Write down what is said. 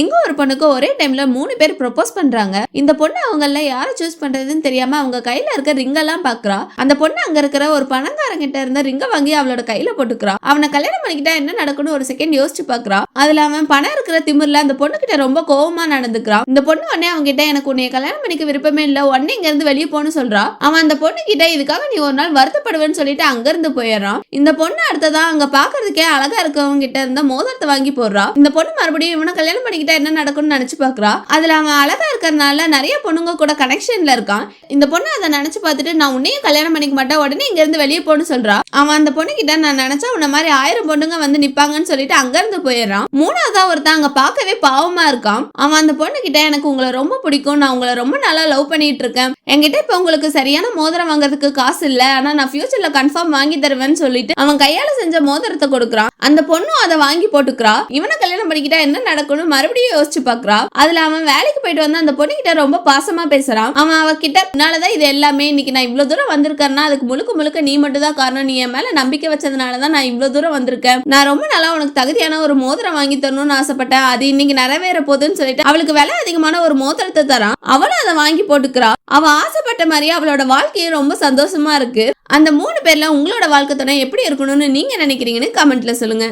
இங்க ஒரு பொண்ணுக்கு ஒரே டைம்ல மூணு பேர் ப்ரொபோஸ் பண்றாங்க. இந்த பொண்ணு அவங்கள யாரை சூஸ் பண்றதுன்னு தெரியாம அவங்க கையில இருக்க ரிங் எல்லாம் பாக்குறா. அந்த பொண்ணு அங்க இருக்கிற ஒரு பணக்காரங்கிட்ட இருந்த ரிங்க வாங்கி அவளோட கையில போட்டுக்கிறா. அவனை கல்யாணம் பண்ணிக்கிட்டா என்ன நடக்கும்னு ஒரு செகண்ட் யோசிச்சு பாக்குறா. அதுல அவன் பணம் இருக்கிற திமிர்ல அந்த பொண்ணு கிட்ட ரொம்ப கோவமா நடந்துக்கிறான் இந்த பொண்ணு உடனே அவங்க கிட்ட எனக்கு உன்னைய கல்யாணம் பண்ணிக்க விருப்பமே இல்ல. உடனே இங்க இருந்து வெளியே போன்னு சொல்றா. அவன் அந்த பொண்ணு கிட்ட இதுக்காக நீ ஒரு நாள் வருத்தப்படுவேன்னு சொல்லிட்டு அங்க இருந்து போயிடுறான். இந்த பொண்ணு அடுத்ததான் அங்க பாக்குறதுக்கே அழகா இருக்கவங்க கிட்ட இருந்த மோதிரத்தை வாங்கி போடுறா. இந்த பொண்ணு மறுபடியும் இவனை கல்யாணம் பண்ணிக்கிட்டா என்ன நடக்கும்னு நினைச்சு பார்க்குறா அதுல அவன் அழகா இருக்கறனால நிறைய பொண்ணுங்க கூட கனெக்ஷன்ல இருக்கான். இந்த பொண்ணு அதை நினைச்சு பார்த்துட்டு நான் உன்னையும் கல்யாணம் பண்ணிக்க மாட்டேன். உடனே இங்க இருந்து வெளியே போன்னு சொல்றா. அவன் அந்த பொண்ணு கிட்ட நான் நினச்சா உன்ன மாதிரி ஆயிரம் பொண்ணுங்க வந்து நிப்பாங்கன்னு சொல்லிட்டு அங்க இருந்து போயிடுறான். மூணாவதா ஒருத்தன் அங்க பார்க்கவே பாவமா இருக்கான். அவன் அந்த பொண்ணு கிட்ட எனக்கு உங்களை ரொம்ப பிடிக்கும். நான் உங்களை ரொம்ப நல்லா லவ் பண்ணிட்டு இருக்கேன். என்கிட்ட இப்ப உங்களுக்கு சரியான மோதிரம் வாங்குறதுக்கு காசு இல்ல. ஆனா நான் ஃபியூச்சர்ல கன்ஃபார்ம் வாங்கி தருவேன்னு சொல்லிட்டு அவன் கையால செஞ்ச மோதிரத்தை கொடுக்குறான். அந்த பொண்ணும் அதை வாங்கி போட்டுக்கிறா. இவனை கல்யாணம் பண்ணிக்கிட்டா என்ன நடக்கும்னு மறுபடியும் யோசிச்சு பாக்குறான். அதுல அவன் வேலைக்கு போயிட்டு வந்து அந்த பொண்ணு கிட்ட ரொம்ப பாசமா பேசுறான். அவன் அவகிட்ட என்னாலதான் இது எல்லாமே. இன்னைக்கு நான் இவ்வளவு தூரம் வந்திருக்கேன்னா அதுக்கு முழுக்க முழுக்க நீ மட்டும் தான் காரணம். நீ என் மேல நம்பிக்கை வச்சதுனாலதான் நான் இவ்வளவு தூரம் வந்திருக்கேன். நான் ரொம்ப நாளா உனக்கு தகுதியான ஒரு மோதிரம் வாங்கி தரணும்னு ஆசைப்பட்டேன். அது இன்னைக்கு நிறைவேற போதுன்னு சொல்லிட்டு அவளுக்கு விலை அதிகமான ஒரு மோதிரத்தை தரான். அவளும் அதை வாங்கி போட்டுக்கிறா. அவ ஆசைப்பட்ட மாதிரியே அவளோட வாழ்க்கையும் ரொம்ப சந்தோஷமா இருக்கு. அந்த மூணு பேர்ல உங்களோட வாழ்க்கை துணை எப்படி இருக்கணும்னு நீங்க நினைக்கிறீங்கன்னு கமெண்ட்ல சொல்லுங்க.